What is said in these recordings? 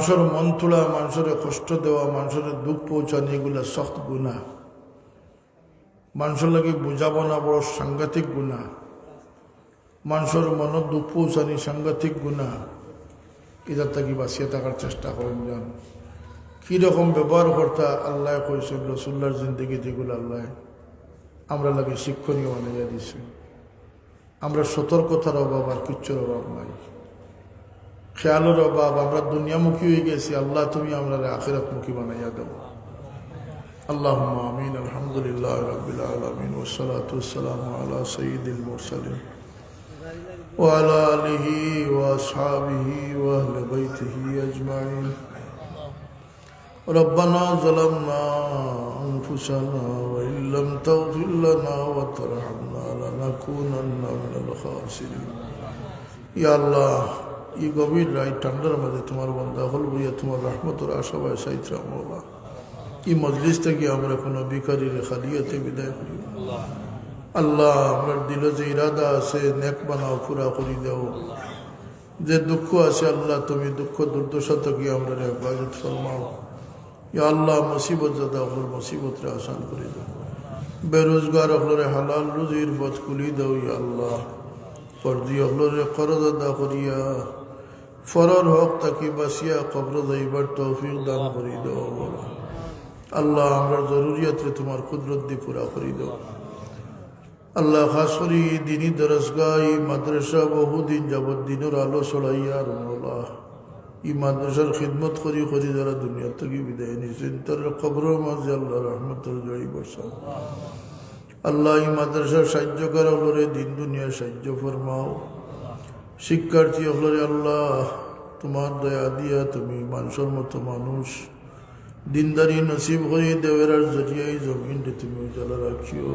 মানুষের মন তোলা, মানুষের কষ্ট দেওয়া, মানুষের দুঃখ পৌঁছানো এগুলো সখ্ত গুণা। মানুষের লাগে বুঝাবো না বড় সাংঘাতিক গুণা। মানুষের মন দুঃখ পৌঁছানি সাংঘাতিক গুণা। এটা থাকি বাঁচিয়ে থাকার চেষ্টা করেন যান কীরকম ব্যবহার করতা আল্লাহ কইছিল রসুল্লার জিন্দগি যেগুলো আল্লাহ। আমরা লাগে শিক্ষণীয় বানিয়ে দিছে আমরা সতর্কতার অভাব আর কিচ্ছুর অভাব নাই। খেয়ালের অভাব আমরা দুনিয়ামুখী হয়ে গেছি আল্লাহ তুমি আমরা আখিরাতমুখী বানাইয়া দেবো اللهم آمين الحمد لله رب العالمين والصلاة والسلام على سيد المرسلين وعلى آله وأصحابه وأهل بيته أجمعين ربنا ظلمنا أنفسنا وإن لم تغفر لنا وترحمنا لنكونن من الخاسرين يا الله এই গভীর রায় ঠান্ডার মাঝে তোমার বন্ধা হল বইয়া তোমার রহমতের আশাবায় সাইত্রা মোলা এই মজলিস থেকে আমরা কোনো বিকারি রেখা দিয়েতে বিদায় করি। আল্লাহ, আমরা দিল যে ইরাদা আছে, নেক বানাও, পুরা করি দেও। যে দুঃখ আছে আল্লাহ, তুমি দুঃখ দুর্দশা থেকে আমরা হেফাজত ফরমাও। ইয়া আল্লাহ, মুসিবত জাদা হল মুসিবতরে আসান করে দাও। বেরোজগার হলরে হালাল রুজির পথ খুলি দাও ইয়া আল্লাহ। ফর্দি হলরে আদা করিয়া ফরর হক তাকে বাসিয়া কবর যাইবার তৌফিক দান করি দাও আল্লাহ আমরা জরুরিয়াতে তোমার কুদরত দিয়ে পুরা করি দাও। আল্লাহ খাস করি দিনই দরসগাহ এই মাদ্রাসা বহুদিন যাবৎ দিনের আলো ছড়াইয়ার মৌলা। এই মাদ্রাসার খিদমত করি করি যারা দুনিয়া থেকে বিদায় নিয়েছেন তার খবরের মাঝে আল্লাহ রহমতের জয়ী বর্ষা আল্লাহ এই মাদ্রাসার সাহায্য করা হলরে দিন দুনিয়ার সাহায্য ফরমাও। শিক্ষার্থী হলরে আল্লাহ তোমার দয়া দিয়া তুমি মানুষের মতো মানুষ। দিনদারি নসিব করি দেবের জরিয়াই জমিনটা তুমি উজালা রাখিও।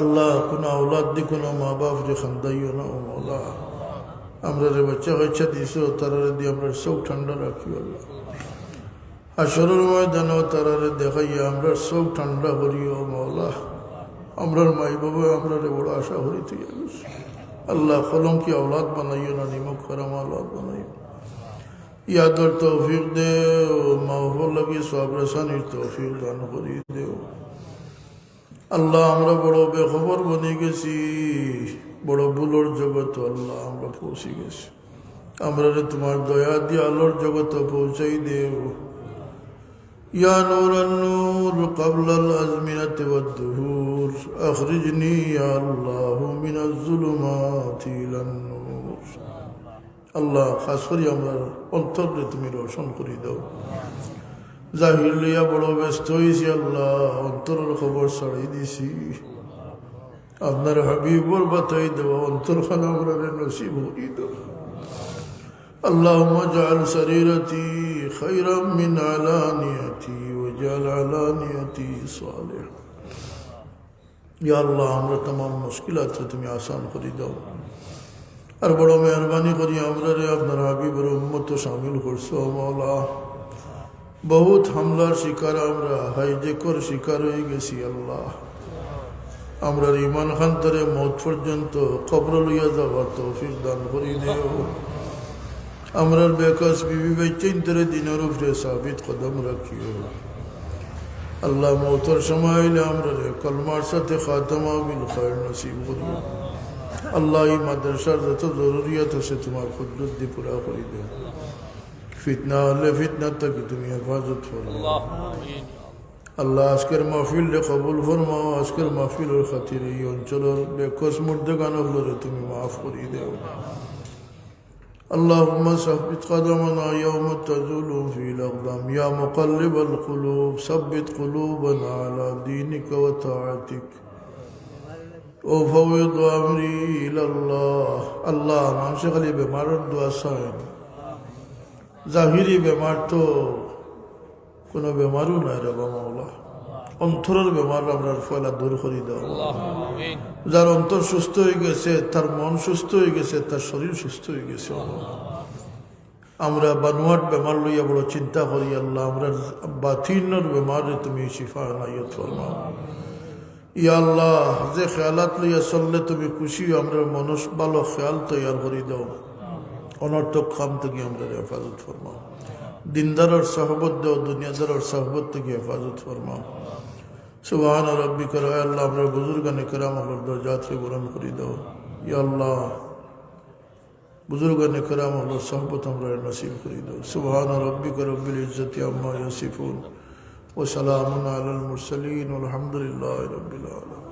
আল্লাহ কোনো আওলাদ দি কোনো মা বাপ রে খান্দাইও না ও মৌলা আমরা রে বাচ্চা কাচ্চা দিছো, তারা দিয়ে আমরা সব ঠান্ডা রাখিও আল্লাহ। আসরের ময়দানে তারারে দেখাইয়া আমরা সব ঠান্ডা করিও মৌলা আমরার মাই বাবা আমরা রে বড় আশা করি তুই আল্লাহ কলঙ্কি আওলাদ বানাইও না নিমক খারাম আওলাদ বানাইও ইয়াদর তৌফিক দেও মাহফল লাগি সব রেসানির তৌফিক দান করি দেও। আল্লাহ, আমরা বড় বেখবর বনে গেছি, বড় ভুলোর জগৎ আল্লাহ, আমরা পৌঁছে গেছি। আমরা তোমার দয়া দিয়ে আলোর জগৎ পৌঁছাই দেও। يا نور النور قبل الأزمنة والدهور أخرجني يا الله من الظلمات إلى النور আল্লাহ খাস করি আমার অন্তরে তুমি রোশন করে দাও জাহির লইয়া বড় ব্যস্ত হয়েছি আল্লাহ অন্তরের খবর ছড়াই দিছি আপনার হাবিবর বাতাই দেওয়া অন্তরখানা আমরা নসিব হরি দাও اللهم اجعل سريرتي خيرا من علانيتي واجعل علانيتي صالحا. یا اللہ ہمارا تمام مشکلات سے آسان کری دو۔ আর বড় মেহরবানি করি আমরা রে আপনার হাবিবর উম্মত সামিল করছ মাওলা বহুত হামলার শিকার আমরা হাইজেকর শিকার হয়ে গেছি আল্লাহ আমরা ইমান খান তরে মত পর্যন্ত কবর লইয়া যাওয়া তৌফিক দান করি দেও আমরার বেকাস বিবি বেচিন্তরে দিনের উপরে সাবিত কদম রাখিও আল্লাহ মৌতর সময় হইলে আমরা কলমার সাথে খাতমা বিল খৈর নসিব করিও আল্লাহ এই মাদ্রাসার যত জরুরিয়াত আছে তোমার খুদ্দুত দিয়ে পুরা করে দেও ফিতনা হলে ফিতনার থেকে তুমি হেফাজত করো আল্লাহ আজকের মাহফিল রে কবুল ফরমাও আজকের মাহফিলের খাতির এই অঞ্চলের বেকস মুর্দে গানগুলোরে তুমি মাফ করিয়ে দেও اللهم ثبت قدمنا يوم تزول فيه الأقدام يا مقلب القلوب ثبت قلوبنا على دينك وطاعتك وفوض أمري إلى الله الله মানুষ খালি বেমারের দোয়া চায় জাহিরি বেমার তো কোনো বেমারও নাই রে মাওলা অন্তরের বেমার আমরা ফয়লা দূর করি দাও যার অন্তর সুস্থ হয়ে গেছে তার মন সুস্থ হয়ে গেছে তার শরীর সুস্থ হয়ে গেছে। আমরা বানুয়াট বেমার লইয়া বড় চিন্তা করি আল্লাহ আমরা বাতিনের বেমারে তুমি শিফা নাইয়ত ফরমাও। ইয়া আল্লাহ যে খেয়ালাত লইয়া চললে তুমি খুশি আমরা মনস ভালো খেয়াল তৈয়ার করি দাও। অনর্থক খাম থেকে আমরা হেফাজত ফরমাও। দিনদার সহবত দেও দুনিয়াদার সহবত থেকে হেফাজত ফরমাও সুবাহান রব্বি করো আল্লাহ আমরা বুজুর্গানে কেরাম আল্লাহ দরজাতে বরণ করে দাও ইয়া আল্লাহ বুজুর্গানে কেরাম আল্লাহ সহবত আমরা নসিব করে দাও সুবাহান রব্বি করো বিল ইজ্জতি আম্মা ইয়াসিফুন ও সালামুন আলাল মুরসালিন আলহামদুলিল্লাহ রব্বিল আলামিন